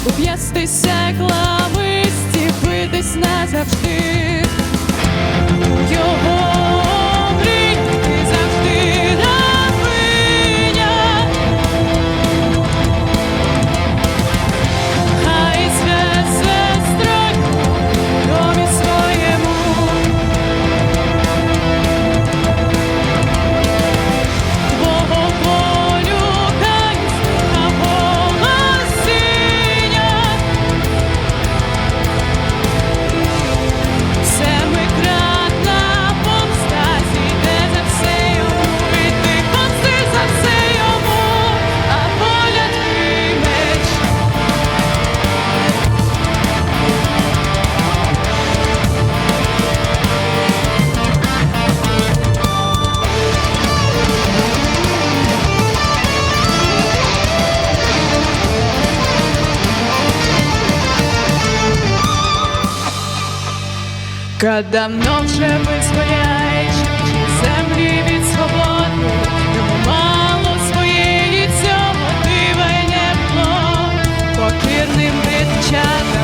щоб об'ястися клависті, битись назавжди. Його Ка давно вже визволяєш чужі землі від свободи, тому мало своєї цього дива й не було покірним дитчатам.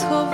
this